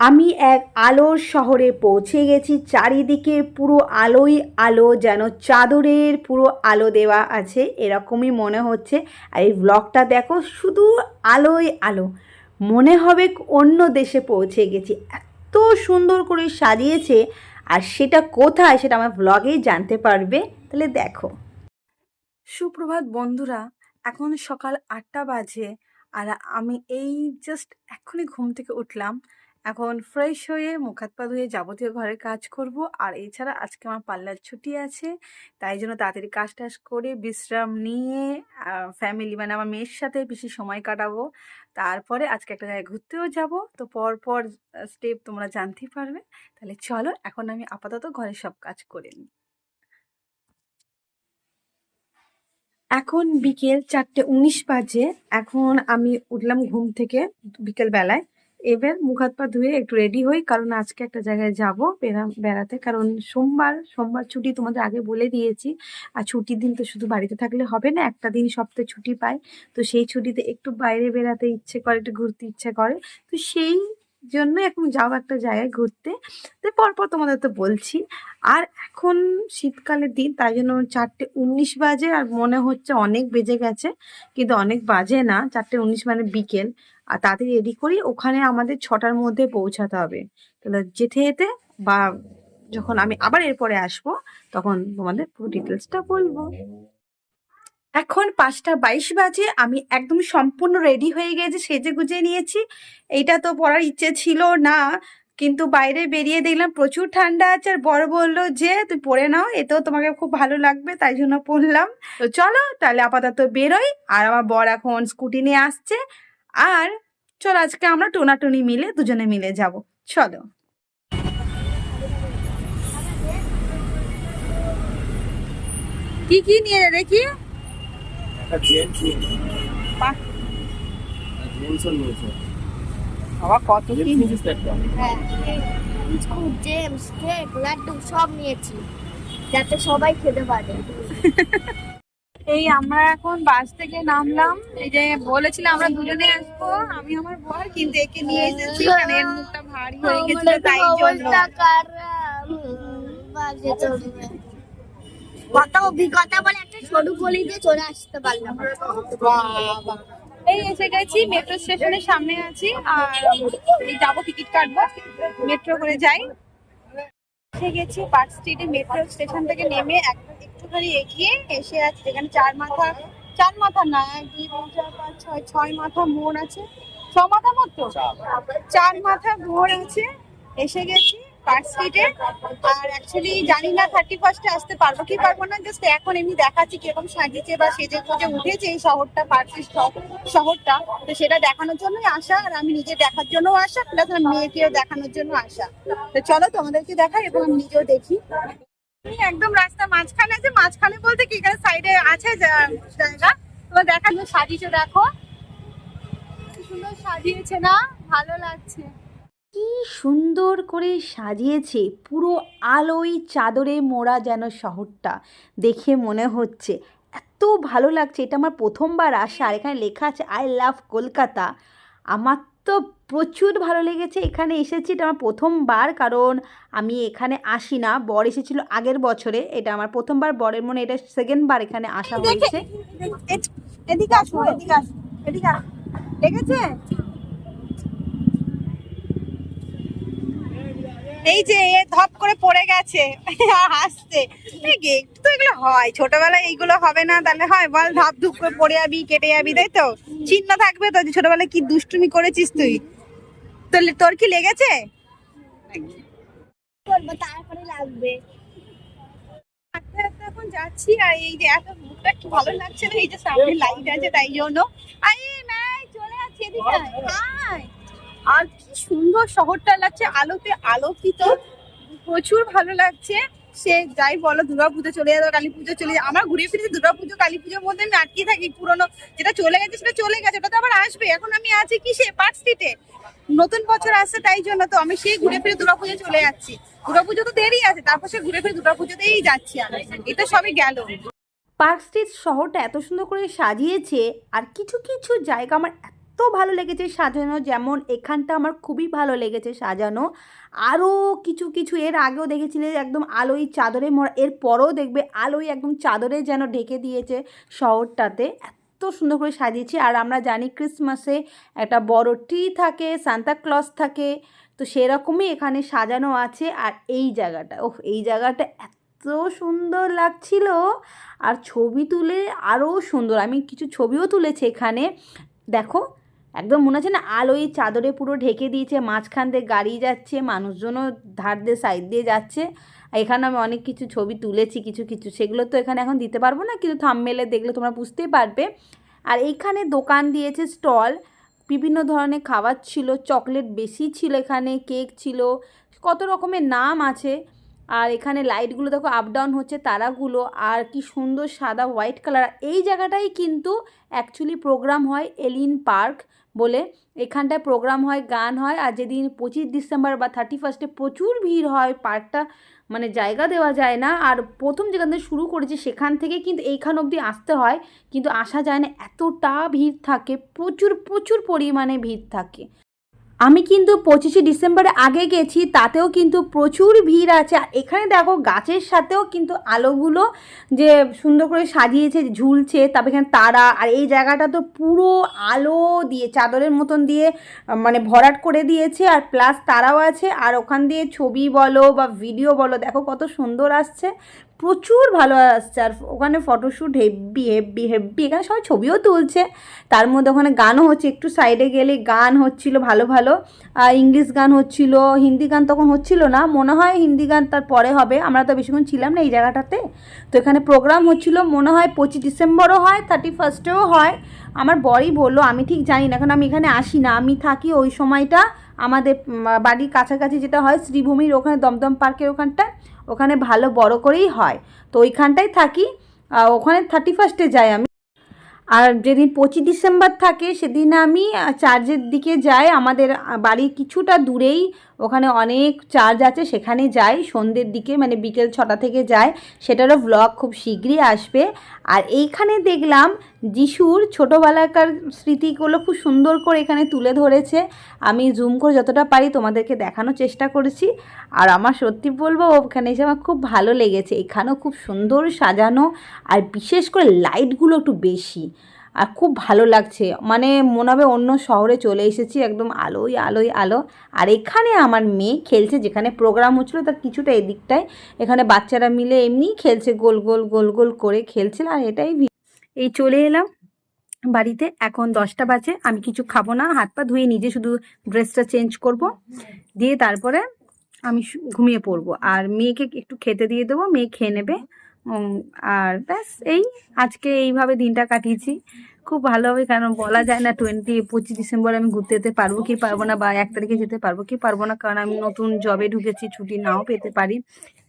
আমি এক আলোর শহরে পৌঁছে গেছি, চারিদিকে পুরো আলোই আলো, যেন চাদরের পুরো আলো দেওয়া আছে, এরকমই মনে হচ্ছে। আর এই ব্লগটা দেখো, শুধু আলোই আলো। মনে হবে অন্য দেশে পৌঁছে গেছি। এত সুন্দর করে সাজিয়েছে, আর সেটা কোথায় সেটা আমার ব্লগেই জানতে পারবে। তাহলে দেখো। সুপ্রভাত বন্ধুরা, এখন সকাল আটটা বাজে, আর আমি এই জাস্ট এক্ষুনি ঘুম থেকে উঠলাম। এখন ফ্রেশ হয়ে মুখ হাত পা ধুয়ে যাবতীয় ঘরের কাজ করব। আর এছাড়া আজকে আমার পার্লার ছুটি আছে, তাই জন্য তাড়াতাড়ি কাজ টাজ করে বিশ্রাম নিয়ে ফ্যামিলি মানে আমার মেয়ের সাথে বেশি সময় কাটাবো। তারপরে আজকে একটা জায়গায় ঘুরতেও যাব। তো পর পর স্টেপ তোমরা জানতেই পারবে। তাহলে চলো, এখন আমি আপাতত ঘরের সব কাজ করে নিই। এখন বিকেল চারটে উনিশ বাজে। এখন আমি উঠলাম ঘুম থেকে বিকেল বেলায় এবার মুখ হাত পা ধুয়ে একটু রেডি হই, কারণ আজকে একটা জায়গায় যাব বেড়াতে। কারণ সোমবার সোমবার ছুটি তোমাদের আগে বলে দিয়েছি। আর ছুটির দিন তো শুধু বাড়িতে থাকলে হবে না, একটা দিন সপ্তাহে ছুটি পাই। তো সেই ছুটিতে একটু বাইরে বেড়াতে ইচ্ছে করে, একটু ঘুরতে ইচ্ছে করে। তো সেই জন্য এখন যাও একটা জায়গায় ঘুরতে। তো পরপর তোমাদের তো বলছি। আর এখন শীতকালের দিন, তাই জন্য চারটে উনিশ বাজে আর মনে হচ্ছে অনেক বেজে গেছে, কিন্তু অনেক বাজে না। চারটে উনিশ মানে বিকেল। আর তাড়াতাড়ি রেডি করি, ওখানে আমাদের ছটার মধ্যে পৌঁছাতে হবে। তাহলে যেতে যেতে বা যখন আমি আবার এরপরে আসব, তখন তোমাদের পুরো ডিটেলসটা বলব। এখন পাঁচটা বাইশ বাজে, আমি একদম সম্পূর্ণ রেডি হয়ে গেছি, সেজে গুজে নিয়েছি। এইটা তো পড়ার ইচ্ছে ছিল না, কিন্তু বাইরে বেরিয়ে দেখলাম প্রচুর ঠান্ডা আছে আর বড় বলল যে, তুই পরে নাও এতেও তোমাকে খুব ভালো লাগবে, তাই জন্য পড়লাম। তো চলো, তাহলে আপাতত বেরোই, আর আমার বর এখন স্কুটি নিয়ে আসছে। আর চলো, আজকে আমরা টোনাটুনি মিলে দুজনে মিলে যাব। চলো। কি কি নিয়ে দেখি? একটা জেন্টস বাহ। জেন্টসও নিয়েছে? বাবা কত কি নিয়েছিস একটা হ্যাঁ জেমস কেক লাড্ডু সব নিয়েছি। যাতে সবাই খেতে পারে। এই আমরা এখন বাস থেকে নামলাম। এই যে বলেছিলাম আমরা দুজনে আসব। আমি আমার বর কিন্তু একে নিয়ে এসেছি। কারণ এর মুখটা ভারী হয়ে গেছিল তাই জন্য অবস্থা খারাপ বাজে চলবে কত অভিজ্ঞতা বলে একটা সরু গলি দিয়ে চলে আসতে পারলাম। বাবা। এই এসে গেছি মেট্রো স্টেশনের সামনে আছি আর এই যাব টিকিট কাটবো মেট্রো করে যাই। এসে গেছি পার্ক স্ট্রিটে মেট্রো স্টেশন থেকে নেমে এক- একটুখানি এগিয়ে এসে আছে যেখানে চার মাথা চার মাথা না এক দুই তিন চার পাঁচ ছয় ছয় মাথা মোড় আছে। ছ মাথা মতো চার মাথা মোড় আছে। এসে গেছি পার্ক স্ট্রিটে আর অ্যাকচুয়ালি জানি না থার্টি ফার্স্টে আসতে পারব কি পারব না জাস্ট এখন এমনি দেখাচ্ছি কীরকম সাজিয়েছে বা সেজে গুজে উঠেছে এই শহরটা পার্ক শহরটা। তো সেটা দেখানোর জন্যই আসা, আর আমি নিজে দেখার জন্য আসা প্লাস আমার মেয়েকেও দেখানোর জন্য আসা। তো চলো তোমাদেরকে দেখাই এবং আমি নিজেও দেখি। একদম রাস্তা মাঝখানে আছে মাঝখানে বলতে কি, এখানে সাইডে আছে জায়গা। তোমার দেখার জন্য সাজিয়েছে, দেখো। সুন্দর সাজিয়েছে না? ভালো লাগছে। কি সুন্দর করে সাজিয়েছে। পুরো আলোয় চাদরে মোড়া যেন শহরটা। দেখে মনে হচ্ছে এত ভালো লাগছে। এটা আমার প্রথমবার আসা আর এখানে লেখা আছে আই লাভ কলকাতা। আমার তো প্রচুর ভালো লেগেছে। এখানে এসেছি এটা আমার প্রথমবার। কারণ আমি এখানে আসি না। বর এসেছিল আগের বছরে। এটা আমার প্রথমবার। বরের মনে এটা সেকেন্ড বার এখানে আসা হয়েছে। এদিকে আসো এদিকে আসো এদিকে আসো। এই যে এ ধপ করে পড়ে গেছে আর হাসছে। একটু তো এগুলো হয়। ছোটবেলায় এইগুলো হবে না তাহলে হয় বল ধাপ ধুপ করে পড়ে যাবি কেটে যাবি তাই তো? চিহ্ন থাকবে তো ছোটবেলায় কি দুষ্টুমি করেছিস তুই? তোর তোর কি লেগেছে? তারপরে লাগবে। এখন যাচ্ছি আর এই যে এত মুখটা কি ভালো লাগছে না এই যে সামনে লাইট আছে তাই জন্য। নাই চলে এদিকে। আয়। আর কি সুন্দর শহরটা লাগছে, আলোতে আলোকিত। প্রচুর ভালো লাগছে। সে যাই বলো দুর্গা পুজো চলে যাবে কালী পুজো চলে যাবে। আমার ঘুরে ফিরে দুর্গা পুজো কালী পুজোর মধ্যে আমি আটকে থাকি পুরোনো। যেটা চলে গেছে সেটা চলে গেছে, ওটা তো আবার আসবে। এখন আমি আছি কি সে পার্ক স্ট্রিটে নতুন বছর আসছে তাই জন্য তো আমি সেই ঘুরে ফিরে দুর্গা পুজো চলে যাচ্ছি। দুর্গা পুজো তো দেরি আছে, তারপর সে ঘুরে ফিরে দুর্গা পুজোতেই যাচ্ছি আমি। এটা সবই গেল। পার্ক স্ট্রিট শহরটা এত সুন্দর করে সাজিয়েছে, আর কিছু কিছু জায়গা আমার এত ভালো লেগেছে সাজানো, যেমন এখানটা আমার খুবই ভালো লেগেছে সাজানো। আরও কিছু কিছু এর আগেও দেখেছিলে একদম আলোই চাদরে মোড়া, এর পরেও দেখবে আলোই একদম চাদরে যেন ঢেকে দিয়েছে শহরটাতে। এত সুন্দর করে সাজিয়েছে, আর আমরা জানি ক্রিসমাসে একটা বড় ট্রি থাকে সান্তা ক্লজ থাকে, তো সেরকমই এখানে সাজানো আছে। আর এই জায়গাটা, ওহ, এই জায়গাটা এত সুন্দর লাগছিল। আর ছবি তুলে আরও সুন্দর, আমি কিছু ছবিও তুলেছি এখানে। দেখো একদম মনে হচ্ছে না আলোয় চাদরে পুরো ঢেকে দিয়েছে, মাঝখান দিয়ে গাড়ি যাচ্ছে, মানুষজনও ধার দিয়ে সাইড দিয়ে যাচ্ছে। এখানে আমি অনেক কিছু ছবি তুলেছি, কিছু কিছু, সেগুলো তো এখানে এখন দিতে পারব না, কিন্তু থামমেলে দেখলে তোমরা বুঝতেই পারবে। আর এইখানে দোকান দিয়েছে স্টল বিভিন্ন ধরনের খাবার ছিল চকলেট বেশি ছিল এখানে কেক ছিল, কত রকমের নাম আছে। আর এখানে লাইটগুলো দেখো আপ ডাউন হচ্ছে, তারাগুলো, আর কি সুন্দর সাদা হোয়াইট কালার এই জায়গাটাই কিন্তু অ্যাকচুয়ালি প্রোগ্রাম হয় এলিন পার্ক বলে এখানটায় প্রোগ্রাম হয়, গান হয় আর যেদিন পঁচিশ ডিসেম্বর বা থার্টি ফার্স্টে প্রচুর ভিড় হয়, পার্কটা মানে জায়গা দেওয়া যায় না আর প্রথম যেখান থেকে শুরু করেছে সেখান থেকে কিন্তু এইখান অবধি আসতে হয়। কিন্তু আসা যায় না, এতটা ভিড় থাকে, প্রচুর প্রচুর পরিমাণে ভিড় থাকে। আমি কিন্তু পঁচিশে ডিসেম্বরে আগে গেছি, তাতেও কিন্তু প্রচুর ভিড় আছে। আর এখানে দেখো, গাছের সাথেও কিন্তু আলোগুলো যে সুন্দর করে সাজিয়েছে, ঝুলছে, তারপর এখানে তারা, আর এই জায়গাটা তো পুরো আলো দিয়ে, চাদরের মতন দিয়ে মানে ভরাট করে দিয়েছে। আর প্লাস তারাও আছে, আর ওখান দিয়ে ছবি বলো বা ভিডিও বলো, দেখো কত সুন্দর আসছে। প্রচুর ভালো আসছে। আর ওখানে ফটোশ্যুট হেব্বি হেব্বি হেব্বি এখানে সবাই ছবিও তুলছে। তার মধ্যে ওখানে গানও হচ্ছে। একটু সাইডে গেলে গান হচ্ছিল ভালো ভালো। ইংলিশ গান হচ্ছিল। হিন্দি গান তখন হচ্ছিল না। মনে হয় হিন্দি গান তার পরে হবে। আমরা তো বেশিক্ষণ ছিলাম না এই জায়গাটাতে। তো এখানে প্রোগ্রাম হচ্ছিল। মনে হয় পঁচিশ ডিসেম্বরও হয় থার্টি ফার্স্টেও হয়। আমার বরই বলল, আমি ঠিক জানি না। কারণ আমি এখানে আসি না। আমি থাকি ওই সময়টা আমাদের বাড়ির কাছাকাছি যেটা হয়, শ্রীভূমির ওখানে দমদম পার্কের ওখানটা ওখানে ভালো বড় করেই হয়। তো ওইখানটায় থাকি ওখানে থার্টি ফার্স্টে যাই আমি। আর যেদিন পঁচিশ ডিসেম্বর থাকে, সেদিন আমি চার্জের দিকে যাই। আমাদের বাড়ির কিছুটা দূরেই ওখানে অনেক চার্জ আছে, সেখানে যাই। সন্ধ্যের দিকে মানে বিকেল ছটা থেকে যাই। সেটারও ব্লগ খুব শীঘ্রই আসবে। আর এইখানে দেখলাম যিশুর ছোটোবেলাকার স্মৃতিগুলো খুব সুন্দর করে এখানে তুলে ধরেছে। আমি জুম করে যতটা পারি তোমাদেরকে দেখানোর চেষ্টা করেছি। আর আমার সত্যি বলব, ওখানে এসে আমার খুব ভালো লেগেছে। এখানেও খুব সুন্দর সাজানো। আর বিশেষ করে লাইটগুলো একটু বেশি। আর খুব ভালো লাগছে। মানে মনে হবে অন্য শহরে চলে এসেছি, একদম আলোয় আলোয়, আলো। আর এখানে আমার মেয়ে খেলছে যেখানে প্রোগ্রাম হচ্ছিল, তার কিছুটা এদিকটায়। এখানে বাচ্চারা মিলে এমনিই খেলছে, গোল গোল গোল গোল করে খেলছিল আর এটাই এই চলে এলাম বাড়িতে। এখন দশটা বাজে, আমি কিছু খাব না, হাত পা ধুয়ে নিজে শুধু ড্রেসটা চেঞ্জ করব। দিয়ে তারপরে আমি ঘুমিয়ে পড়ব। আর মেয়েকে একটু খেতে দিয়ে দেবো, মেয়ে খেয়ে নেবে। আর ব্যাস, এই আজকে এইভাবে দিনটা কাটিয়েছি। খুব ভালো হবে কারণ বলা যায় না টোয়েন্টি পঁচিশ ডিসেম্বর আমি ঘুরতে যেতে পারব কি পারব না, বা এক তারিখে যেতে পারব কি পারব না, কারণ আমি নতুন জবে ঢুকেছি, ছুটি নাও পেতে পারি,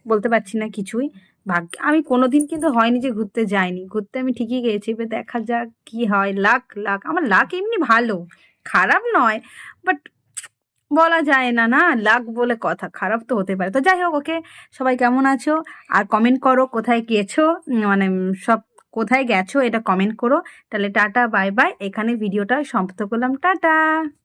বলতে পারছি না কিছুই। ভাগ্য, আমি কোনোদিন কিন্তু হয়নি যে ঘুরতে যাইনি। ঘুরতে আমি ঠিকই গেছি এবার দেখা যাক কি হয়। লাক লাক আমার লাক এমনি ভালো, খারাপ নয় বাট বলা যায় না না? লাগ বলে কথা, খারাপ তো হতে পারে। তো যাই হোক, ওকে সবাই কেমন আছো? আর কমেন্ট করো কোথায় গেছো মানে সব কোথায় গেছো, এটা কমেন্ট করো। তাহলে টাটা বাই বাই এখানে ভিডিওটা সমাপ্ত করলাম। টাটা!